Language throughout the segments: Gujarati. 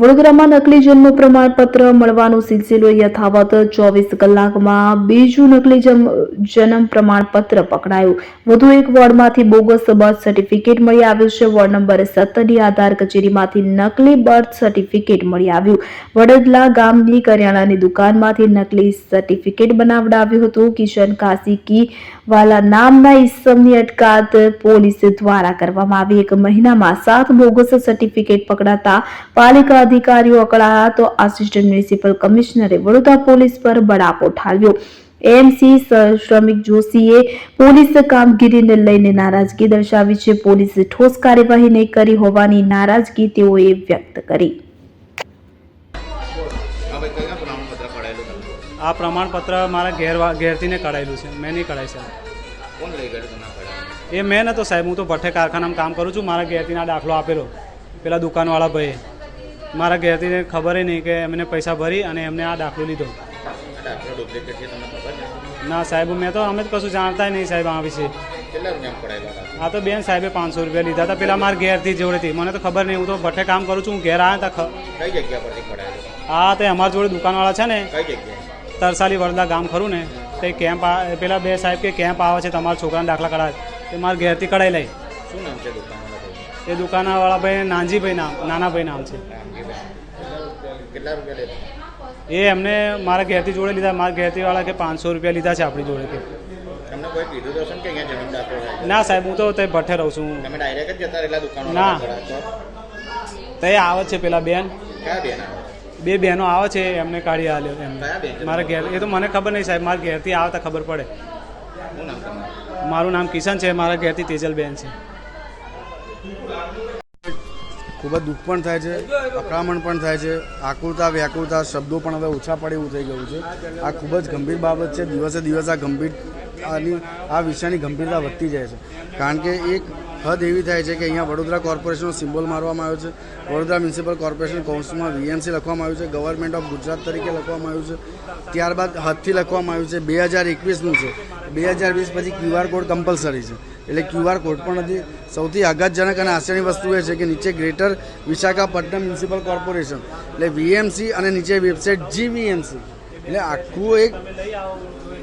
વડોદરામાં નકલી જન્મ પ્રમાણપત્ર મળવાનો સિલસિલો યથાવત. ચોવીસ કલાકમાં બીજું નકલી જન્મ પ્રમાણપત્ર પકડાયું. વધુ એક વોર્ડમાંથી બોગસ બર્થ સર્ટિફિકેટ મળી આવ્યું છે. વોર્ડ નંબર સત્તરની આધાર કચેરીમાંથી નકલી બર્થ સર્ટિફિકેટ મળી આવ્યું. વડોદરા ગામની કરિયાણાની દુકાનમાંથી નકલી સર્ટિફિકેટ બનાવડાવ્યું હતું. કિશન કાશી કી વાલા નામના ઈસમની અટકાત પોલીસ દ્વારા કરવામાં આવી. એક મહિનામાં સાત બોગસ સર્ટિફિકેટ પકડાતા પાલિકા અધિકારીઓ અકળાયા તો આસિસ્ટન્ટ મ્યુનિસિપલ કમિશનરે વડોદરા પોલીસ પર બળાપો ઠાલવ્યો. એમસી શ્રમિક જોશીએ પોલીસ કામગીરીને લઈને નારાજગી દર્શાવી છે. પોલીસે ઠોસ કાર્યવાહી નહીં કરી હોવાની નારાજગી તેઓએ વ્યક્ત કરી. આ પ્રમાણપત્ર મારા ઘેર ઘેરથી ને કઢાયેલું છે. મેં નહીં કઢાય સાહેબ. એ મેં નતો સાહેબ. હું તો ભઠ્ઠે કારખાનામાં કામ કરું છું. મારા ઘેરથી આ દાખલો આપેલો. પેલા દુકાનવાળા ભાઈએ. મારા ઘેરથી ને ખબર નહીં કે એમને પૈસા ભરી અને એમને આ દાખલો લીધો. ના સાહેબ મેં તો અમે તો કશું જાણતા નહીં સાહેબ આ વિશે. આ તો બેન સાહેબે પાંચસો રૂપિયા લીધા હતા. પેલા મારા ઘેરથી જોડેથી. મને તો ખબર નહીં. હું તો ભઠ્ઠે કામ કરું છું. હું ઘેર આવ્યા હતા. હા તે અમારા જોડે દુકાનવાળા છે ને. કઈ જગ્યાએ? તરસાલી વરદા ગામ ખરું ને તે કેમ્પ પેલા બે સાહેબ કે કેમ્પ આવે છે તમારા છોકરાના દાખલા કઢાવે તે મારા ઘેરથી કઢાઈ લઈ શું નામ છે દુકાન એ દુકાનવાળા ભાઈ નાનજીભાઈ નામ નાનાભાઈ નામ છે. કેટલા રૂપિયા લેતા એ એમને મારા ઘેરથી જોડે લીધા મારા ઘેરથી વાળા કે પાંચસો રૂપિયા લીધા છે આપણી જોડે કે. ને સાહેબ હું તો તે ભઠ્ઠે રહું છું. ના. તે આવે છે પેલા બેન. કયા બેન બે બહેનો આવે છે એમને કાઢી આલ્યો એમને? મારા ઘેર એ તો મને ખબર નહીં સાહેબ મારા ઘેરથી આવતા ખબર પડે. મારું નામ કિશન છે મારા ઘેરથી તેજલબેન છે. ખૂબ જ દુઃખ પણ થાય છે અકળામણ પણ થાય છે આકુરતા વ્યાકુરતા શબ્દો પણ હવે ઓછા પડે એવું થઈ ગયું છે. આ ખૂબ જ ગંભીર બાબત છે દિવસે દિવસે આ ગંભીર આની આ વિષયની ગંભીરતા વધતી જાય છે. કારણ કે એક હદ એવી થાય છે કે અહીંયા વડોદરા કોર્પોરેશનનો સિમ્બોલ મારવામાં આવ્યો છે. વડોદરા મ્યુનિસિપલ કોર્પોરેશન કૌન્સિલમાં વીએમસી લખવામાં આવ્યું છે. ગવર્મેન્ટ ઓફ ગુજરાત તરીકે લખવામાં આવ્યું છે. ત્યારબાદ હદથી લખવામાં આવ્યું છે. બે હજાર એકવીસનું છે. બે હજાર વીસ પછી ક્યુઆર કોડ કમ્પલસરી છે. એટલે ક્યુઆર કોડ પણ નથી. સૌથી આઘાતજનક અને આશ્ચર્યની વસ્તુ એ છે કે નીચે ગ્રેટર વિશાખાપટ્ટનમ મ્યુનિસિપલ કોર્પોરેશન, એટલે વીએમસી અને નીચે વેબસાઇટ જીવીએમસી. એટલે આખું એક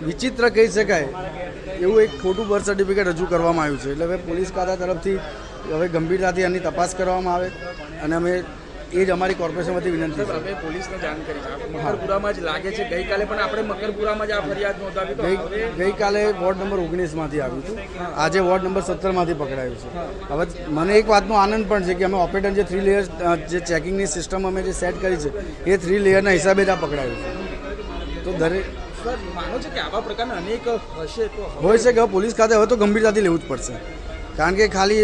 વિચિત્ર કહી શકાય. એવું એક ખોટું બર્થ સર્ટિફિકેટ રજૂ કરવામાં આવ્યું છે. એટલે હવે પોલીસ ખાતા તરફથી હવે ગંભીરતાથી એની તપાસ કરવામાં આવે અને અમે એ જ અમારી કોર્પોરેશનમાંથી વિનંતી છે. અમે પોલીસને જાણ કરી મકરપુરામાં જ લાગે છે. ગઈકાલે પણ આપણે મકરપુરામાં જ આ ફરિયાદ નોંધાવી ગઈ ગઈકાલે વોર્ડ નંબર ઓગણીસમાંથી આવ્યું હતું આજે વોર્ડ નંબર સત્તરમાંથી પકડાયું છે. હવે મને એક વાતનો આનંદ પણ છે કે અમે ઓપરેટર જે થ્રી લેયર જે ચેકિંગની સિસ્ટમ અમે જે સેટ કરી છે એ થ્રી લેયરના હિસાબે જ આ પકડાયું છે. તો દરેક હોય છે કે પોલીસ ખાતે હવે તો ગંભીરતાથી લેવું જ પડશે. કારણ કે ખાલી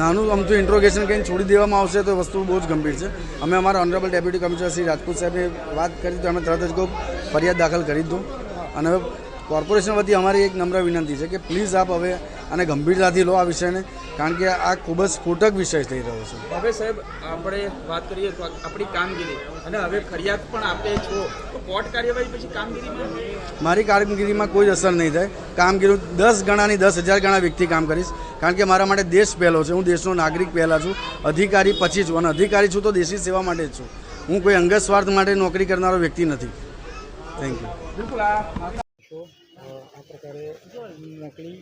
નાનું અમથું ઇન્ટ્રોગેશન કરીને છોડી દેવામાં આવશે તો વસ્તુ બહુ જ ગંભીર છે. અમે અમારા honourable deputy commissioner Shri Rajput સાહેબે વાત કરી તો અમે તરત જ કોઈ ફરિયાદ દાખલ કરી દીધું અને કોર્પોરેશન વતી અમારી એક નમ્ર વિનંતી છે કે પ્લીઝ આપ હવે આને ગંભીરતાથી લો આ વિષયને કારણ કે આ ખૂબ જ સ્ફોટક વિષય થઈ રહ્યો છે. હવે સાહેબ આપણે વાત કરીએ તો આપણી કામગીરી અને હવે ફરિયાદ પણ આપે છો તો કોર્ટ કાર્યવાહી પછી કામગીરીમાં? મારી કામગીરીમાં કોઈ અસર નહીં થાય. કામગીરી દસ ગણાની દસ હજાર ગણા વ્યક્તિ કામ કરીશ કારણ કે મારા માટે દેશ પહેલો છે. હું દેશનો નાગરિક પહેલા છું અધિકારી પછી છું અને અધિકારી છું તો દેશની સેવા માટે જ છું. હું કોઈ અંગત સ્વાર્થ માટે નોકરી કરનારો વ્યક્તિ નથી. થેન્ક યુ બિલકુલ આ આ પ્રકારે નકલી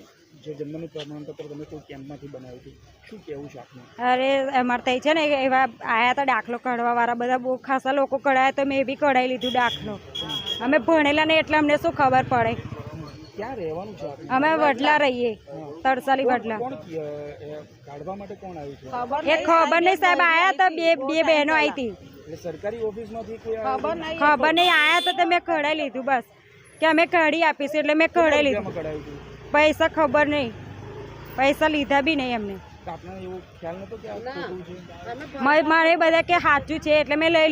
જે જન્મનું પ્રમાણપત્ર તમે કોઈ કેમ્પમાંથી બનાવ્યું હતું શું કહેવું છે આપનું? અરે અમારે ત્યાં છે ને એવા આયા હતા દાખલો કાઢવા વાળા બધા બહુ ખાસા લોકો કઢાયા તો મેં બી કઢાઈ લીધું દાખલો અમે ભણેલા ને એટલે અમને શું ખબર પડે? ક્યાં રહેવાનું છે અમે વડલા રહીએ તરસાલી વડલા. એ કાઢવા માટે કોણ આવ્યું છે? એ ખબર નહીં સાહેબ આયા હતા બે બે બહેનો આવી હતી. સરકારી ઓફિસમાંથી ખબર નહીં. આયા તો મેં કઢાઈ લીધું બસ. કે અમે કાઢી આપીશું એટલે મેં કઢાઈ લીધું. પૈસા ખબર નહીં. પૈસા લીધા બી નહીં એમને. તો આપને એવું ખ્યાલ નતો કે આ ખોટું છે? મારે બધા કે સાચું છે એટલે મેં લઈ